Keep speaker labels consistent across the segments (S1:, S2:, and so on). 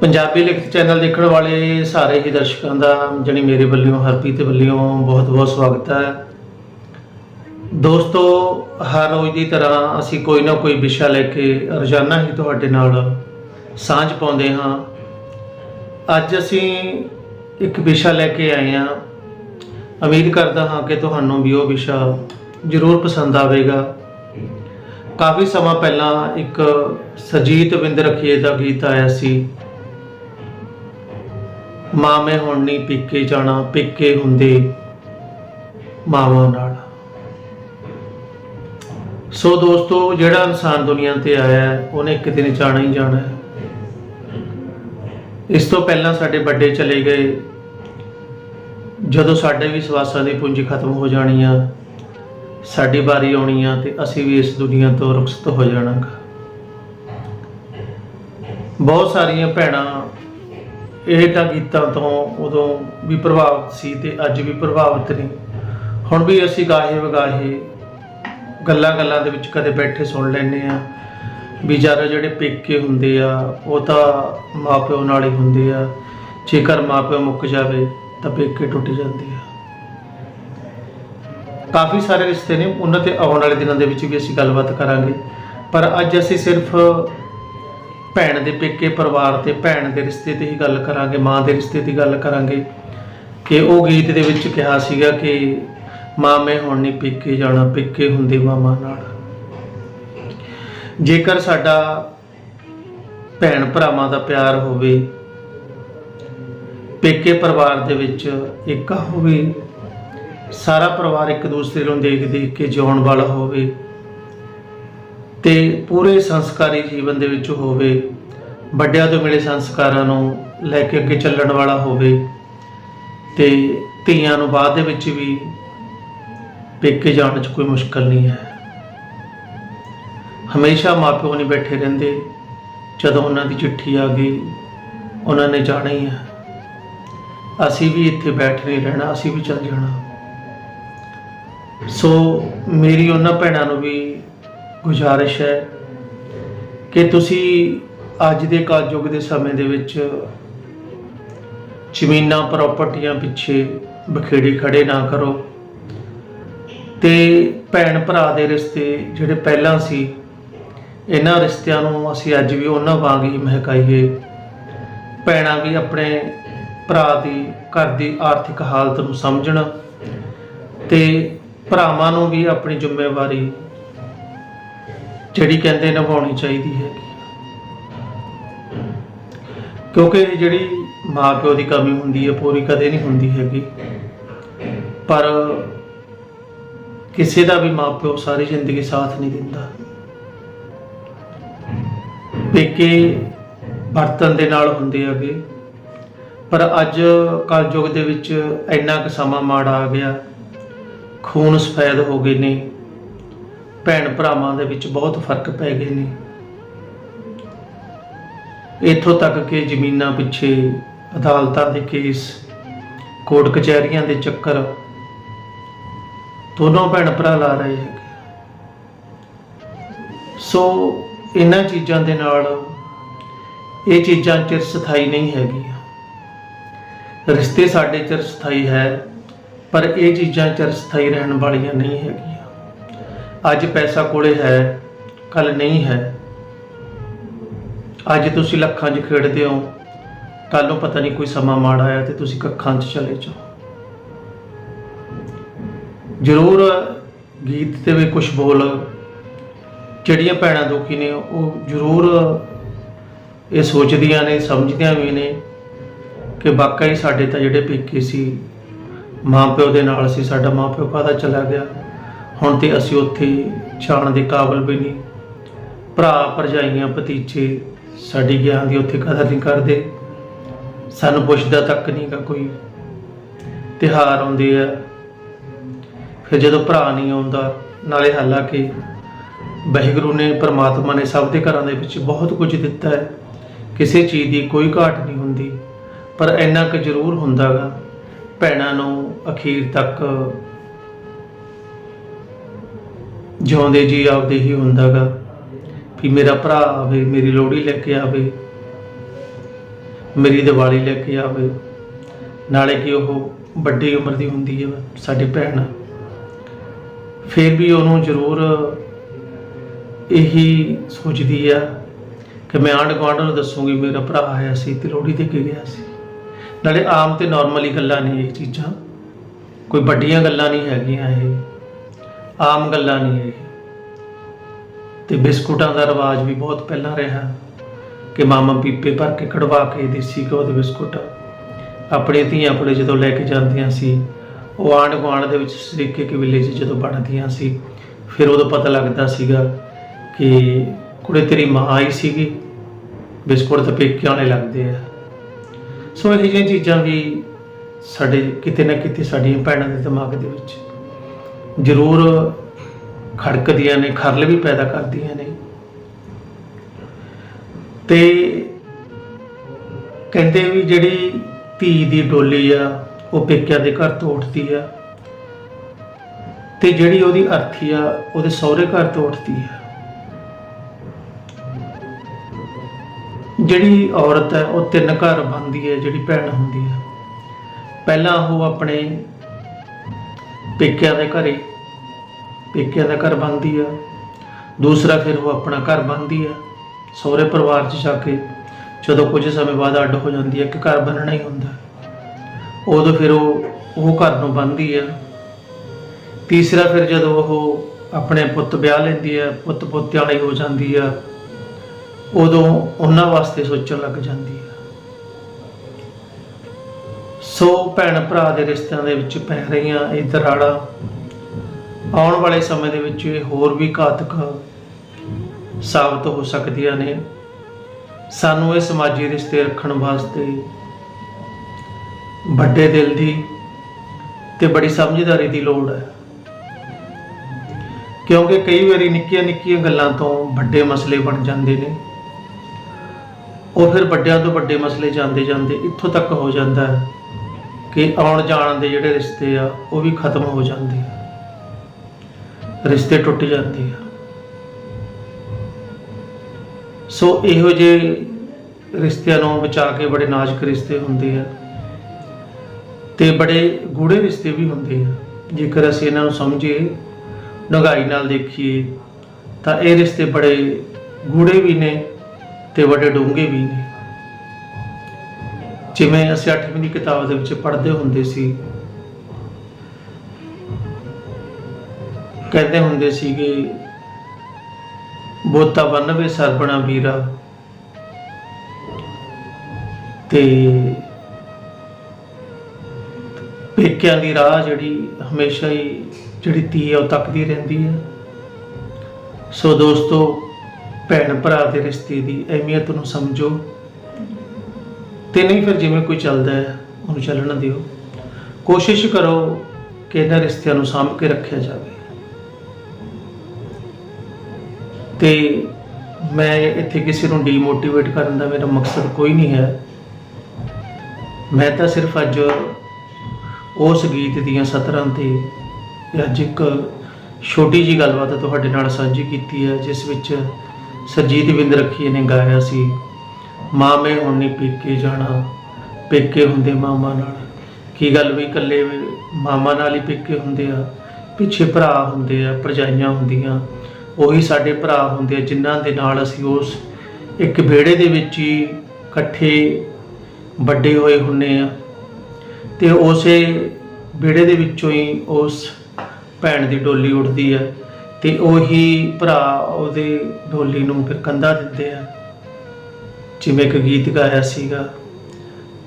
S1: ਪੰਜਾਬੀ ਲਿਖਤ ਚੈਨਲ ਦੇਖਣ ਵਾਲੇ ਸਾਰੇ ਹੀ ਦਰਸ਼ਕਾਂ ਦਾ, ਜਣੀ ਮੇਰੇ ਵੱਲੋਂ, ਹਰਪ੍ਰੀਤ ਵੱਲੋਂ ਬਹੁਤ-ਬਹੁਤ ਸਵਾਗਤ ਹੈ। ਦੋਸਤੋ, ਹਰ ਰੋਜ਼ ਦੀ ਤਰ੍ਹਾਂ ਅਸੀਂ ਕੋਈ ਨਾ ਕੋਈ ਵਿਸ਼ਾ ਲੈ ਕੇ ਰੋਜ਼ਾਨਾ ਹੀ ਤੁਹਾਡੇ ਨਾਲ ਸਾਂਝ ਪਾਉਂਦੇ ਹਾਂ। ਅੱਜ ਅਸੀਂ ਇੱਕ ਵਿਸ਼ਾ ਲੈ ਕੇ ਆਏ ਹਾਂ। ਉਮੀਦ ਕਰਦਾ ਹਾਂ ਕਿ ਤੁਹਾਨੂੰ ਵੀ ਉਹ ਵਿਸ਼ਾ ਜ਼ਰੂਰ ਪਸੰਦ ਆਵੇਗਾ। ਕਾਫੀ ਸਮਾਂ ਪਹਿਲਾਂ ਇੱਕ ਸਜੀਤ ਬਿੰਦ ਰਖੀਏ ਦਾ ਗੀਤ ਆਇਆ ਸੀ। ਮਾਂ ਮੈਂ ਹੁਣ ਨਹੀਂ ਪਿੱਕੇ ਜਾਣਾ ਪਿੱਕੇ ਹੁੰਦੇ ਮਾਵਾਂ ਨਾਲ। ਸੋ ਦੋਸਤੋ ਜਿਹੜਾ ਇਨਸਾਨ ਦੁਨੀਆ ਤੇ ਆਇਆ ਹੈ, ਉਹਨੇ ਇੱਕ ਦਿਨ ਜਾਣਾ ਹੀ ਜਾਣਾ ਹੈ। ਇਸ ਤੋਂ ਪਹਿਲਾਂ ਸਾਡੇ ਵੱਡੇ ਚਲੇ ਗਏ। ਜਦੋਂ ਸਾਡੇ ਵੀ ਸਵਾਸਾਂ ਦੀ ਪੂੰਜੀ ਖਤਮ ਹੋ ਜਾਣੀ ਆ ਸਾਡੀ ਵਾਰੀ ਆਉਣੀ ਆ ਤੇ ਅਸੀਂ ਵੀ ਇਸ ਦੁਨੀਆ ਤੋਂ ਰੁਖਸਤ ਹੋ ਜਾਣਾਗਾ। ਬਹੁਤ ਸਾਰੀਆਂ ਭੈਣਾਂ ਇਹ ਤਾਂ ਗੀਤਾਂ ਤੋਂ ਉਦੋਂ ਵੀ ਪ੍ਰਭਾਵਿਤ ਸੀ ਤੇ ਅੱਜ ਵੀ ਪ੍ਰਭਾਵਿਤ ਨੇ। ਹੁਣ ਵੀ ਅਸੀਂ ਗਾਹੇ ਵਗਾਹੇ ਗੱਲਾਂ ਗੱਲਾਂ ਦੇ ਵਿੱਚ ਕਦੇ ਬੈਠੇ ਸੁਣ ਲੈਂਦੇ ਆ ਵੀ ਜ਼ਿਆਦਾ ਜਿਹੜੇ ਪੇਕੇ ਹੁੰਦੇ ਆ, ਉਹ ਤਾਂ ਮਾਪਿਓ ਨਾਲ ਹੀ ਹੁੰਦੇ ਆ। ਜੇਕਰ ਮਾਪਿਓ ਮੁੱਕ ਜਾਵੇ ਤਾਂ ਪੇਕੇ ਟੁੱਟ ਜਾਂਦੇ ਆ। ਕਾਫੀ ਸਾਰੇ ਰਿਸ਼ਤੇ ਨੇ। ਉਹਨਾਂ ਤੇ ਆਉਣ ਵਾਲੇ ਦਿਨਾਂ ਦੇ ਵਿੱਚ ਵੀ ਅਸੀਂ ਗੱਲਬਾਤ ਕਰਾਂਗੇ। ਪਰ ਅੱਜ ਅਸੀਂ ਸਿਰਫ ਭੈਣ ਦੇ ਪੇਕੇ ਪਰਿਵਾਰ ਤੇ, ਭੈਣ ਦੇ ਰਿਸ਼ਤੇ ਤੇ ਹੀ ਗੱਲ ਕਰਾਂਗੇ, ਮਾਂ ਦੇ ਰਿਸ਼ਤੇ ਦੀ ਗੱਲ ਕਰਾਂਗੇ। ਕਿ ਉਹ ਗੀਤ ਦੇ ਵਿੱਚ ਕਿਹਾ ਸੀਗਾ ਕਿ ਮਾਂ ਮੈਂ ਹੁਣ ਨਹੀਂ ਪੇਕੇ ਜਾਣਾ, ਪੇਕੇ ਹੁੰਦੇ ਮਾਮਾ ਨਾਲ। ਜੇਕਰ ਸਾਡਾ ਭੈਣ ਭਰਾਵਾਂ ਦਾ ਪਿਆਰ ਹੋਵੇ, ਪੇਕੇ ਪਰਿਵਾਰ ਦੇ ਵਿੱਚ ਏਕਾ ਹੋਵੇ, ਸਾਰਾ ਪਰਿਵਾਰ ਇੱਕ ਦੂਸਰੇ ਨੂੰ ਦੇਖ ਦੇਖ ਕੇ ਜਿਉਣ ਵਾਲਾ ਹੋਵੇ, ਤੇ ਪੂਰੇ ਸੰਸਕਾਰੀ ਜੀਵਨ ਦੇ ਵਿੱਚ ਹੋਵੇ ਵੱਡਿਆਂ ਤੋਂ ਮਿਲੇ ਸੰਸਕਾਰਾਂ ਨੂੰ ਲੈ ਕੇ ਅੱਗੇ ਚੱਲਣ ਵਾਲਾ ਹੋਵੇ ਤੇ ਧੀਆਂ ਨੂੰ ਬਾਅਦ ਦੇ ਵਿੱਚ ਵੀ ਪੇਕੇ ਜਾਣ 'ਚ ਕੋਈ ਮੁਸ਼ਕਲ ਨਹੀਂ ਹੈ। ਹਮੇਸ਼ਾ ਮਾਪਿਓ ਨਹੀਂ ਬੈਠੇ ਰਹਿੰਦੇ। ਜਦੋਂ ਉਹਨਾਂ ਦੀ ਚਿੱਠੀ ਆ ਗਈ, ਉਹਨਾਂ ਨੇ ਜਾਣਾ ਹੀ ਹੈ। ਅਸੀਂ ਵੀ ਇੱਥੇ ਬੈਠ ਨਹੀਂ ਰਹਿਣਾ, ਅਸੀਂ ਵੀ ਚੱਲ ਜਾਣਾ। ਸੋ ਮੇਰੀ ਉਹਨਾਂ ਭੈਣਾਂ ਨੂੰ ਵੀ ਗੁਜ਼ਾਰਿਸ਼ ਹੈ ਕਿ ਤੁਸੀਂ ਅੱਜ ਦੇ ਕਲਯੁਗ ਦੇ ਸਮੇਂ ਦੇ ਵਿੱਚ ਜ਼ਮੀਨਾਂ ਪ੍ਰਾਪਰਟੀਆਂ ਪਿੱਛੇ ਬਖੇੜੇ ਖੜੇ ਨਾ ਕਰੋ ਤੇ ਭੈਣ ਭਰਾ ਦੇ ਰਿਸ਼ਤੇ ਜਿਹੜੇ ਪਹਿਲਾਂ ਸੀ, ਇਹਨਾਂ ਰਿਸ਼ਤਿਆਂ ਨੂੰ ਅਸੀਂ ਅੱਜ ਵੀ ਉਹਨਾਂ ਵਾਂਗ ਹੀ ਮਹਿਕਾਈਏ। ਭੈਣਾਂ ਵੀ ਆਪਣੇ ਭਰਾ ਦੀ, ਘਰ ਦੀ ਆਰਥਿਕ ਹਾਲਤ ਨੂੰ ਸਮਝਣ ਤੇ ਭਰਾਵਾਂ ਨੂੰ ਵੀ ਆਪਣੀ ਜ਼ਿੰਮੇਵਾਰੀ ਜਿਹੜੀ ਕਹਿੰਦੇ ਨਿਭਾਉਣੀ ਚਾਹੀਦੀ ਹੈ ਕਿਉਂਕਿ ਜਿਹੜੀ ਮਾਂ ਪਿਓ ਦੀ ਕਮੀ ਹੁੰਦੀ ਹੈ, ਪੂਰੀ ਕਦੇ ਨਹੀਂ ਹੁੰਦੀ ਹੈਗੀ। ਪਰ ਕਿਸੇ ਦਾ ਵੀ ਮਾਂ ਪਿਓ ਸਾਰੀ ਜ਼ਿੰਦਗੀ ਸਾਥ ਨਹੀਂ ਦਿੰਦਾ। ਪੇਕੇ ਬਰਤਨ ਦੇ ਨਾਲ ਹੁੰਦੇ ਹੈਗੇ। ਪਰ ਅੱਜ ਕਲਯੁਗ ਦੇ ਵਿੱਚ ਇੰਨਾ ਕੁ ਸਮਾਂ ਮਾੜਾ ਆ ਗਿਆ। ਖੂਨ ਸਫੈਦ ਹੋ ਗਏ ਨੇ। ਭੈਣ ਭਰਾਵਾਂ ਦੇ ਵਿੱਚ ਬਹੁਤ ਫ਼ਰਕ ਪੈ ਗਏ ਨੇ। ਇੱਥੋਂ ਤੱਕ ਕਿ ਜ਼ਮੀਨਾਂ ਪਿੱਛੇ ਅਦਾਲਤਾਂ ਦੇ ਕੇਸ, ਕੋਰਟ ਕਚਹਿਰੀਆਂ ਦੇ ਚੱਕਰ, ਦੋਨੋਂ ਭੈਣ ਭਰਾ ਲਾ ਰਹੇ ਹੈਗੇ। ਸੋ ਇਹਨਾਂ ਚੀਜ਼ਾਂ ਦੇ ਨਾਲ ਇਹ ਚੀਜ਼ਾਂ ਚਿਰ ਸਥਾਈ ਨਹੀਂ ਹੈਗੀਆਂ। ਰਿਸ਼ਤੇ ਸਾਡੇ ਚਿਰ ਸਥਾਈ ਹੈ, ਪਰ ਇਹ ਚੀਜ਼ਾਂ ਚਿਰ ਸਥਾਈ ਰਹਿਣ ਵਾਲੀਆਂ ਨਹੀਂ ਹੈਗੀਆਂ। ਅੱਜ ਪੈਸਾ ਕੋਲੇ ਹੈ ਕੱਲ ਨਹੀਂ ਹੈ। ਅੱਜ ਤੁਸੀਂ ਲੱਖਾਂ 'ਚ ਖੇਡਦੇ ਹੋ ਕੱਲ ਨੂੰ ਪਤਾ ਨਹੀਂ ਕੋਈ ਸਮਾਂ ਮਾੜਾ ਆਇਆ ਤੇ ਤੁਸੀਂ ਕੱਖਾਂ 'ਚ ਚਲੇ ਜਾਓ। ਜ਼ਰੂਰ ਗੀਤ ਤੇ ਵੀ ਕੁਝ ਬੋਲ, ਜਿਹੜੀਆਂ ਭੈਣਾਂ ਦੁਖੀ ਨੇ ਉਹ ਜ਼ਰੂਰ ਇਹ ਸੋਚਦੀਆਂ ਨੇ, ਸਮਝਦੀਆਂ ਵੀ ਨੇ ਕਿ ਵਾਕਈ ਸਾਡੇ ਤਾਂ ਜਿਹੜੇ ਪੇਕੇ ਸੀ, ਮਾਪਿਓ ਦੇ ਨਾਲ ਸੀ, ਸਾਡਾ ਮਾਪਿਓ ਕਾਹਦਾ ਚਲਾ ਗਿਆ? ਹੁਣ ਤੇ ਅਸੀਂ ਉੱਥੇ ਜਾਣ ਦੇ ਕਾਬਲ ਵੀ ਨਹੀਂ। ਭਰਾ ਭਰਜਾਈਆਂ, ਭਤੀਜੇ ਸਾਡੀ ਗਿਆਨ ਦੀ ਉੱਥੇ ਕਦਰ ਨਹੀਂ ਕਰਦੇ। ਸਾਨੂੰ ਪੁੱਛਦਾ ਤੱਕ ਨਹੀਂ ਗਾ ਕੋਈ। ਤਿਹਾਰ ਆਉਂਦੇ ਆ। ਫਿਰ ਜਦੋਂ ਭਰਾ ਨਹੀਂ ਆਉਂਦਾ, ਨਾਲੇ ਹਾਲਾਂਕਿ ਵਾਹਿਗੁਰੂ ਨੇ, ਪ੍ਰਮਾਤਮਾ ਨੇ ਸਭ ਦੇ ਘਰਾਂ ਦੇ ਵਿੱਚ ਬਹੁਤ ਕੁਝ ਦਿੱਤਾ ਹੈ। ਕਿਸੇ ਚੀਜ਼ ਦੀ ਕੋਈ ਘਾਟ ਨਹੀਂ ਹੁੰਦੀ। ਪਰ ਇੰਨਾ ਕੁ ਜ਼ਰੂਰ ਹੁੰਦਾਗਾ ਭੈਣਾਂ ਨੂੰ ਅਖੀਰ ਤੱਕ ਜਿਉਂਦੇ ਜੀ ਆਪਦੇ ਹੀ ਹੁੰਦਾਗਾ ਵੀ ਮੇਰਾ ਭਰਾ ਆਵੇ, ਮੇਰੀ ਲੋਹੜੀ ਲੈ ਕੇ ਆਵੇ, ਮੇਰੀ ਦੀਵਾਲੀ ਲੈ ਕੇ ਆਵੇ। ਨਾਲੇ ਕਿ ਉਹ ਵੱਡੀ ਉਮਰ ਦੀ ਹੁੰਦੀ ਹੈ ਸਾਡੀ ਭੈਣ। ਫਿਰ ਵੀ ਉਹਨੂੰ ਜ਼ਰੂਰ ਇਹੀ ਸੋਚਦੀ ਆ ਕਿ ਮੈਂ ਆਂਢ ਗੁਆਂਢ ਨੂੰ ਦੱਸੂਗੀ, ਮੇਰਾ ਭਰਾ ਆਇਆ ਸੀ ਤੇ ਲੋਹੜੀ ਦੇ ਕੇ ਗਿਆ ਸੀ। ਨਾਲੇ ਆਮ ਤੇ ਨਾਰਮਲੀ ਗੱਲਾਂ ਨਹੀਂ ਇਹ ਚੀਜ਼ਾਂ। ਕੋਈ ਵੱਡੀਆਂ ਗੱਲਾਂ ਨਹੀਂ ਹੈਗੀਆਂ ਇਹ। ਆਮ ਗੱਲਾਂ ਨਹੀਂ ਇਹ। ਤੇ ਬਿਸਕੁਟਾਂ ਦਾ ਰਿਵਾਜ ਵੀ ਬਹੁਤ ਪਹਿਲਾਂ ਰਿਹਾ ਕਿ ਮਾਮਾ ਪੀਪੇ ਭਰ ਕੇ ਕਢਵਾ ਕੇ ਦੇਸੀ ਘਿਓ ਦੇ ਬਿਸਕੁਟ ਆਪਣੇ ਧੀਆਂ ਕੋਲੇ ਜਦੋਂ ਲੈ ਕੇ ਜਾਂਦੀਆਂ ਸੀ, ਉਹ ਆਂਢ ਗੁਆਂਢ ਦੇ ਵਿੱਚ ਸਰੀਕੇ ਵਿਲੇ 'ਚ ਜਦੋਂ ਬਣਦੀਆਂ ਸੀ, ਫਿਰ ਉਦੋਂ ਪਤਾ ਲੱਗਦਾ ਸੀਗਾ ਕਿ ਕੁੜੇ ਤੇਰੀ ਮਾਂ ਆਈ ਸੀਗੀ, ਬਿਸਕੁਟ ਤਾਂ ਪੇਕਿਆਂ ਵਾਲੇ ਲੱਗਦੇ ਆ। ਸੋ ਇਹ ਜਿਹੀਆਂ ਚੀਜ਼ਾਂ ਵੀ ਸਾਡੇ ਕਿਤੇ ਨਾ ਕਿਤੇ ਸਾਡੀਆਂ ਭੈਣਾਂ ਦੇ ਦਿਮਾਗ ਦੇ ਵਿੱਚ ਜ਼ਰੂਰ ਖੜਕਦੀਆਂ ਨੇ, ਖਰਲ ਵੀ ਪੈਦਾ ਕਰਦੀਆਂ ਨੇ। ਤੇ ਕਹਿੰਦੇ ਵੀ ਜਿਹੜੀ ਧੀ ਦੀ ਡੋਲੀ ਆ, ਉਹ ਪੇਕਿਆਂ ਦੇ ਘਰ ਤੋਂ ਉੱਠਦੀ ਆ। ਤੇ ਜਿਹੜੀ ਉਹਦੀ ਅਰਥੀ ਆ, ਉਹਦੇ ਸਹੁਰੇ ਘਰ ਤੋਂ ਉੱਠਦੀ ਆ। ਜਿਹੜੀ ਔਰਤ ਹੈ ਉਹ ਤਿੰਨ ਘਰ ਬੰਦੀ ਹੈ ਜਿਹੜੀ ਭੈਣ ਹੁੰਦੀ ਹੈ ਪਹਿਲਾਂ ਉਹ ਆਪਣੇ ਪੇਕਿਆਂ ਦੇ ਘਰੇ ਪੇਕਿਆਂ ਦਾ ਘਰ ਬੰਦੀ ਆ। ਦੂਸਰਾ ਫਿਰ ਉਹ ਆਪਣਾ ਘਰ ਬੰਦੀ ਆ। ਸਹੁਰੇ ਪਰਿਵਾਰ 'ਚ ਜਾ ਕੇ ਜਦੋਂ ਕੁਝ ਸਮੇਂ ਬਾਅਦ ਅੱਡ ਹੋ ਜਾਂਦੀ ਹੈ ਕਿ ਘਰ ਬੰਨਣਾ ਹੀ ਹੁੰਦਾ। ਉਦੋਂ ਫਿਰ ਉਹ ਉਹ ਘਰ ਨੂੰ ਬੰਦੀ ਆ। ਤੀਸਰਾ ਫਿਰ ਜਦੋਂ ਉਹ ਆਪਣੇ ਪੁੱਤ ਵਿਆਹ ਲੈਂਦੀ ਹੈ ਪੁੱਤ ਪੁੱਤਿਆਂ ਲਈ ਹੋ ਜਾਂਦੀ ਆ, ਉਦੋਂ ਉਹਨਾਂ ਵਾਸਤੇ ਸੋਚਣ ਲੱਗ ਜਾਂਦੀ ਆ। ਸੋ ਭੈਣ ਭਰਾ ਦੇ ਰਿਸ਼ਤਿਆਂ ਦੇ ਵਿੱਚ ਪੈ ਰਹੀਆਂ ਇਹ ਦਰਾੜਾਂ। ਆਉਣ ਵਾਲੇ ਸਮੇਂ ਦੇ ਵਿੱਚ ਇਹ ਹੋਰ ਵੀ ਘਾਤਕ ਸਾਬਤ ਹੋ ਸਕਦੀਆਂ ਨੇ। ਸਾਨੂੰ ਇਹ ਸਮਾਜੀ ਰਿਸ਼ਤੇ ਰੱਖਣ ਵਾਸਤੇ ਵੱਡੇ ਦਿਲ ਦੀ ਤੇ ਬੜੀ ਸਮਝਦਾਰੀ ਦੀ ਲੋੜ ਹੈ। ਕਿਉਂਕਿ ਕਈ ਵਾਰੀ ਨਿੱਕੀਆਂ ਨਿੱਕੀਆਂ ਗੱਲਾਂ ਤੋਂ ਵੱਡੇ ਮਸਲੇ ਬਣ ਜਾਂਦੇ ਨੇ। ਉਹ ਫਿਰ ਵੱਡਿਆਂ ਤੋਂ ਵੱਡੇ ਮਸਲੇ ਜਾਂਦੇ ਜਾਂਦੇ ਇੱਥੋਂ ਤੱਕ ਹੋ ਜਾਂਦਾ ਹੈ ਕਿ ਆਉਣ ਜਾਣ ਦੇ ਜਿਹੜੇ ਰਿਸ਼ਤੇ ਆ, ਉਹ ਵੀ ਖਤਮ ਹੋ ਜਾਂਦੇ ਆ। ਰਿਸ਼ਤੇ ਟੁੱਟ ਜਾਂਦੇ ਆ। ਸੋ ਇਹੋ ਜਿਹੇ ਰਿਸ਼ਤਿਆਂ ਨੂੰ ਬਚਾ ਕੇ ਬੜੇ ਨਾਜ਼ੁਕ ਰਿਸ਼ਤੇ ਹੁੰਦੇ ਆ ਤੇ ਬੜੇ ਗੂੜੇ ਰਿਸ਼ਤੇ ਵੀ ਹੁੰਦੇ ਆ। ਜੇਕਰ ਅਸੀਂ ਇਹਨਾਂ ਨੂੰ ਸਮਝੀਏ, ਡੂੰਘਾਈ ਨਾਲ ਦੇਖੀਏ, ਤਾਂ ਇਹ ਰਿਸ਼ਤੇ ਬੜੇ ਗੂੜੇ ਵੀ ਨੇ ਤੇ ਬੜੇ ਡੂੰਘੇ ਵੀ ਨੇ। ਜਿਵੇਂ ਅਸੀਂ 8ਵੀਂ ਦੀ ਕਿਤਾਬ ਦੇ ਵਿੱਚ ਪੜ੍ਹਦੇ ਹੁੰਦੇ ਸੀ ਕਹਿੰਦੇ ਹੁੰਦੇ ਸੀਗੇ, ਬੋਤਾ ਬੰਨਵੇ ਸਰਬਣਾ ਵੀਰਾ। ਤੇ ਪੇਕਿਆਂ ਦੀ ਰਾਹ ਜਿਹੜੀ ਹਮੇਸ਼ਾ ਹੀ ਜਿਹੜੀ ਧੀ ਆ, ਉਹ ਤੱਕਦੀ ਰਹਿੰਦੀ ਹੈ ਸੋ ਦੋਸਤੋ, ਭੈਣ ਭਰਾ ਦੇ ਰਿਸ਼ਤੇ ਦੀ ਅਹਿਮੀਅਤ ਨੂੰ ਸਮਝੋ। ਤੇ ਨਹੀਂ ਫਿਰ ਜਿਵੇਂ ਕੋਈ ਚੱਲਦਾ ਹੈ, ਉਹਨੂੰ ਚੱਲਣ ਦਿਓ। ਕੋਸ਼ਿਸ਼ ਕਰੋ ਕਿ ਇਹਨਾਂ ਰਿਸ਼ਤਿਆਂ ਨੂੰ ਸਾਂਭ ਕੇ ਰੱਖਿਆ ਜਾਵੇ। ਤੇ ਮੈਂ ਇੱਥੇ ਕਿਸੇ ਨੂੰ ਡੀਮੋਟੀਵੇਟ ਕਰਨ ਦਾ ਮੇਰਾ ਮਕਸਦ ਕੋਈ ਨਹੀਂ ਹੈ। ਮੈਂ ਤਾਂ ਸਿਰਫ ਅੱਜ ਉਸ ਗੀਤ ਦੀਆਂ ਸਤਰਾਂ ਤੇ ਅੱਜ ਇੱਕ ਛੋਟੀ ਜੀ ਗੱਲਬਾਤ ਤੁਹਾਡੇ ਨਾਲ ਸਾਂਝੀ ਕੀਤੀ ਹੈ, ਜਿਸ ਵਿੱਚ ਸਰਜੀਤ ਬਿੰਦ ਰੱਖੀ ਨੇ ਗਾਇਆ ਸੀ, ਮਾਂ ਮੈਂ ਹੁਣ ਨਹੀਂ ਪੇਕੇ ਜਾਣਾ, ਪੇਕੇ ਹੁੰਦੇ ਮਾਮਾ ਨਾਲ। ਕੀ ਗੱਲ ਵੀ ਇਕੱਲੇ ਮਾਮਾ ਨਾਲ ਹੀ ਪੇਕੇ ਹੁੰਦੇ ਆ? ਪਿੱਛੇ ਭਰਾ ਹੁੰਦੇ ਆ, ਭਰਜਾਈਆਂ ਹੁੰਦੀਆਂ। ਉਹੀ ਸਾਡੇ ਭਰਾ ਹੁੰਦੇ ਆ, ਜਿਨ੍ਹਾਂ ਦੇ ਨਾਲ ਅਸੀਂ ਉਸ ਇੱਕ ਵਿਹੜੇ ਦੇ ਵਿੱਚ ਹੀ ਇਕੱਠੇ ਵੱਡੇ ਹੋਏ ਹੁੰਨੇ ਆ। ਤੇ ਉਸੇ ਵਿਹੜੇ ਦੇ ਵਿੱਚੋਂ ਹੀ ਉਸ ਭੈਣ ਦੀ ਡੋਲੀ ਉੱਠਦੀ ਆ ਤੇ ਉਹੀ ਭਰਾ ਉਹਦੇ ਡੋਲੀ ਨੂੰ ਫਿਰ ਕੰਧਾ ਦਿੰਦੇ ਆ। ਜਿਵੇਂ ਇੱਕ ਗੀਤ ਗਾਇਆ ਸੀਗਾ,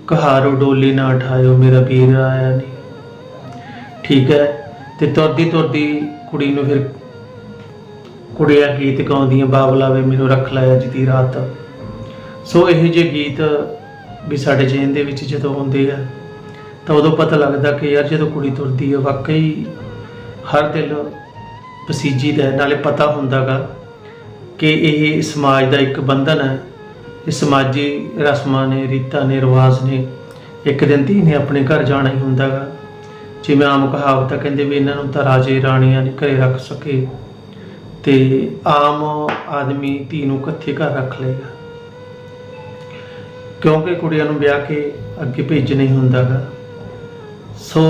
S1: ਕਹਾਰੋ ਡੋਲੀ ਨਾ ਉਠਾਇਓ ਮੇਰਾ ਵੀਰ ਆਇਆ ਨਹੀਂ ਠੀਕ ਹੈ, ਤੇ ਤੁਰਦੀ ਤੁਰਦੀ ਕੁੜੀ ਨੂੰ ਫਿਰ ਕੁੜੀਆਂ ਗੀਤ ਗਾਉਂਦੀਆਂ ਬਾਬਲਾਵੇ ਮੈਨੂੰ ਰੱਖ ਲਿਆ ਅੱਜ ਦੀ ਰਾਤ। ਸੋ ਇਹੋ ਜਿਹੇ ਗੀਤ ਵੀ ਸਾਡੇ ਜੇਨ ਦੇ ਵਿੱਚ ਜਦੋਂ ਆਉਂਦੇ ਆ ਤਾਂ ਉਦੋਂ ਪਤਾ ਲੱਗਦਾ ਕਿ ਯਾਰ ਜਦੋਂ ਕੁੜੀ ਤੁਰਦੀ ਹੈ ਵਾਕਈ ਹਰ ਦਿਲ ਪਸੀਜੀ ਹੈ, ਨਾਲੇ ਪਤਾ ਹੁੰਦਾਗਾ ਕਿ ਇਹ ਸਮਾਜ ਦਾ ਇੱਕ ਬੰਧਨ ਹੈ। ਇਹ ਸਮਾਜੀ ਰਸਮਾਂ ਨੇ ਰੀਤਾਂ ਨੇ ਰਿਵਾਜ਼ ਨੇ ਇੱਕ ਦਿਨ ਧੀ ਨੇ ਆਪਣੇ ਘਰ ਜਾਣਾ ਹੀ ਹੁੰਦਾਗਾ। ਜਿਵੇਂ ਆਮ ਕਹਾਵਤ ਹੈ ਕਹਿੰਦੇ ਵੀ ਇਹਨਾਂ ਨੂੰ ਤਾਂ ਰਾਜੇ ਰਾਣੀਆਂ ਨੇ ਘਰੇ ਰੱਖ ਸਕੇ। ਤੇ ਆਮ ਆਦਮੀ ਧੀ ਨੂੰ ਕਿੱਥੇ ਘਰ ਰੱਖ ਲਏਗਾ। ਕਿਉਂਕਿ ਕੁੜੀਆਂ ਨੂੰ ਵਿਆਹ ਕੇ ਅੱਗੇ ਭੇਜ ਨਹੀਂ ਹੁੰਦਾਗਾ ਸੋ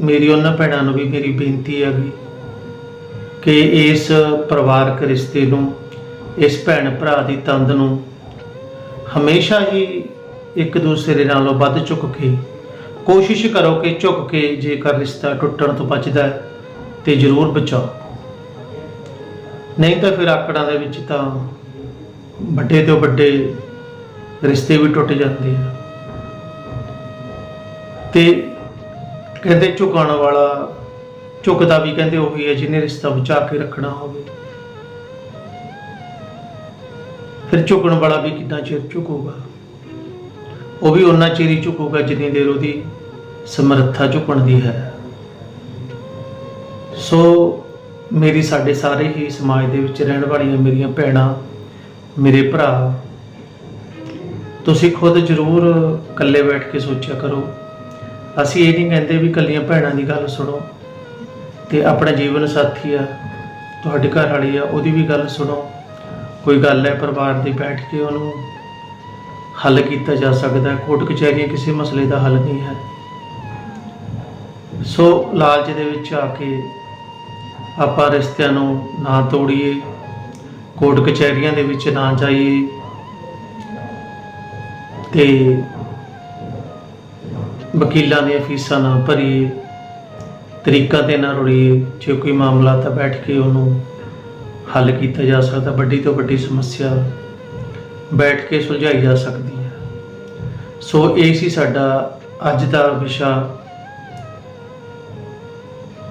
S1: ਮੇਰੀ ਉਹਨਾਂ ਭੈਣਾਂ ਨੂੰ ਵੀ ਮੇਰੀ ਬੇਨਤੀ ਹੈਗੀ ਕਿ ਇਸ ਪਰਿਵਾਰਕ ਰਿਸ਼ਤੇ ਨੂੰ, ਇਸ ਭੈਣ ਭਰਾ ਦੀ ਤੰਦ ਨੂੰ ਹਮੇਸ਼ਾ ਹੀ ਇੱਕ ਦੂਸਰੇ ਨਾਲੋਂ ਵੱਧ ਚੁੱਕ ਕੇ ਕੋਸ਼ਿਸ਼ ਕਰੋ ਕਿ ਝੁਕ ਕੇ ਜੇਕਰ ਰਿਸ਼ਤਾ ਟੁੱਟਣ ਤੋਂ ਬਚਦਾ ਹੈ ਤੇ ਜ਼ਰੂਰ ਬਚਾਓ। ਨਹੀਂ ਤਾਂ ਫਿਰ ਆਕੜਾਂ ਦੇ ਵਿੱਚ ਤਾਂ ਵੱਡੇ ਤੋਂ ਵੱਡੇ ਰਿਸ਼ਤੇ ਵੀ ਟੁੱਟ ਜਾਂਦੇ ਆ। ਤੇ ਕਹਿੰਦੇ ਝੁਕਾਉਣ ਵਾਲਾ, ਝੁਕਦਾ ਵੀ ਕਹਿੰਦੇ ਉਹੀ ਹੈ ਜਿਹਨੇ ਰਿਸ਼ਤਾ ਬਚਾ ਕੇ ਰੱਖਣਾ ਹੋਵੇ। ਫਿਰ ਝੁਕਣ ਵਾਲਾ ਵੀ ਕਿੰਨਾ ਚਿਰ ਝੁਕੂਗਾ? ਉਹ ਵੀ ਉਹਨਾਂ ਚਿਰ ਹੀ ਝੁਕੂਗਾ ਜਿੰਨੀ ਦੇਰ ਉਹਦੀ ਸਮਰੱਥਾ ਝੁਕਣ ਦੀ ਹੈ। ਸੋ ਮੇਰੀ ਸਾਡੇ ਸਾਰੇ ਹੀ ਸਮਾਜ ਦੇ ਵਿੱਚ ਰਹਿਣ ਵਾਲੀਆਂ ਮੇਰੀਆਂ ਭੈਣਾਂ, ਮੇਰੇ ਭਰਾ, ਤੁਸੀਂ ਖੁਦ ਜ਼ਰੂਰ ਇਕੱਲੇ ਬੈਠ ਕੇ ਸੋਚਿਆ ਕਰੋ। ਅਸੀਂ ਇਹ ਨਹੀਂ ਕਹਿੰਦੇ ਵੀ ਇਕੱਲੀਆਂ ਭੈਣਾਂ ਦੀ ਗੱਲ ਸੁਣੋ ਤੇ ਆਪਣਾ ਜੀਵਨ ਸਾਥੀ ਆ, ਤੁਹਾਡੇ ਘਰ ਵਾਲੀ ਆ, ਉਹਦੀ ਵੀ ਗੱਲ ਸੁਣੋ। ਕੋਈ ਗੱਲ ਹੈ ਪਰਿਵਾਰ ਦੀ ਬੈਠ ਕੇ ਉਹਨੂੰ ਹੱਲ ਕੀਤਾ ਜਾ ਸਕਦਾ ਹੈ ਕੋਰਟ ਕਚਹਿਰੀਆਂ ਕਿਸੇ ਮਸਲੇ ਦਾ ਹੱਲ ਨਹੀਂ ਹੈ। ਸੋ ਲਾਲਚ ਦੇ ਵਿੱਚ ਆ ਕੇ ਆਪਾਂ ਰਿਸ਼ਤਿਆਂ ਨੂੰ ਨਾ ਤੋੜੀਏ ਕੋਰਟ ਕਚਹਿਰੀਆਂ ਦੇ ਵਿੱਚ ਨਾ ਜਾਈਏ ਤੇ ਵਕੀਲਾਂ ਦੀਆਂ ਫੀਸਾਂ ਨਾ ਭਰੀਏ, ਤਰੀਕਾਂ ਤੇ ਨਾ ਰੁੜੀਏ, ਜੇ ਕੋਈ ਮਾਮਲਾ ਤਾਂ ਬੈਠ ਕੇ ਉਹਨੂੰ ਹੱਲ ਕੀਤਾ ਜਾ ਸਕਦਾ, ਵੱਡੀ ਤੋਂ ਵੱਡੀ ਸਮੱਸਿਆ ਬੈਠ ਕੇ ਸੁਲਝਾਈ ਜਾ ਸਕਦੀ ਹੈ। ਸੋ ਇਹ ਸੀ ਸਾਡਾ ਅੱਜ ਦਾ ਵਿਸ਼ਾ।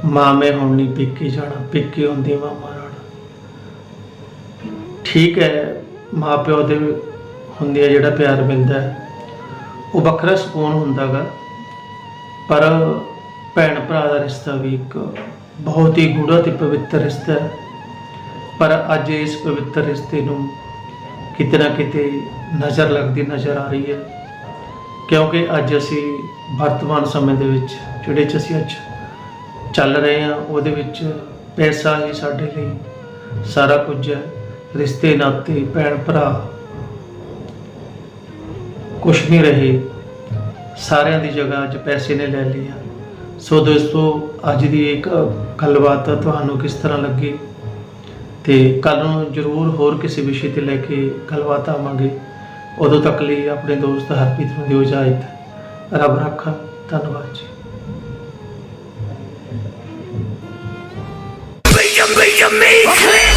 S1: ਮਾਮੇ ਮੈਂ ਹੁਣ ਨਹੀਂ ਪੇਕੇ ਜਾਣਾ, ਪੇਕੇ ਹੁੰਦੀ ਮਾਮਾ ਰਾਣਾ ਠੀਕ ਹੈ ਮਾਂ ਪਿਓ ਦੇ ਹੁੰਦੇ ਆ ਜਿਹੜਾ ਪਿਆਰ ਮਿਲਦਾ ਹੈ, ਉਹ ਵੱਖਰਾ ਸਕੂਨ ਹੁੰਦਾਗਾ, ਪਰ ਭੈਣ ਭਰਾ ਦਾ ਰਿਸ਼ਤਾ ਵੀ ਇੱਕ ਬਹੁਤ ਹੀ ਗੂੜਾ ਤੇ ਪਵਿੱਤਰ ਰਿਸ਼ਤਾ ਹੈ। ਪਰ ਅੱਜ ਇਸ ਪਵਿੱਤਰ ਰਿਸ਼ਤੇ ਨੂੰ ਕਿਤੇ ਨਾ ਕਿਤੇ ਨਜ਼ਰ ਲੱਗਦੀ ਨਜ਼ਰ ਆ ਰਹੀ ਹੈ, ਕਿਉਂਕਿ ਅੱਜ ਅਸੀਂ ਵਰਤਮਾਨ ਸਮੇਂ ਦੇ ਵਿੱਚ, ਜਿਹੜੇ ਚ ਅਸੀਂ ਅੱਜ ਚੱਲ ਰਹੇ ਹਾਂ, ਉਹਦੇ ਵਿੱਚ ਪੈਸਾ ਹੀ ਸਾਡੇ ਲਈ ਸਾਰਾ ਕੁਝ ਹੈ। ਰਿਸ਼ਤੇ, ਨਾਤੇ, ਭੈਣ, ਭਰਾ ਕੁਛ ਨਹੀਂ ਰਹੇ। ਸਾਰਿਆਂ ਦੀ ਜਗ੍ਹਾ ਅੱਜ ਪੈਸੇ ਨੇ ਲੈ ਲਈ ਆ। ਸੋ ਦੋਸਤੋ, ਅੱਜ ਦੀ ਇੱਕ ਗੱਲਬਾਤ ਤੁਹਾਨੂੰ ਕਿਸ ਤਰ੍ਹਾਂ ਲੱਗੀ? ਤੇ ਕੱਲ ਨੂੰ ਜ਼ਰੂਰ ਹੋਰ ਕਿਸੇ ਵਿਸ਼ੇ ਤੇ ਲੈ ਕੇ ਗੱਲਬਾਤ ਆਵਾਂਗੇ। ਉਦੋਂ ਤੱਕ ਲਈ ਆਪਣੇ ਦੋਸਤ ਹਰਪ੍ਰੀਤ ਨੂੰ ਦਿਓ ਇਜਾਜ਼ਤ। ਰੱਬ ਰੱਖਾ। ਧੰਨਵਾਦ ਜੀ।
S2: you make clear.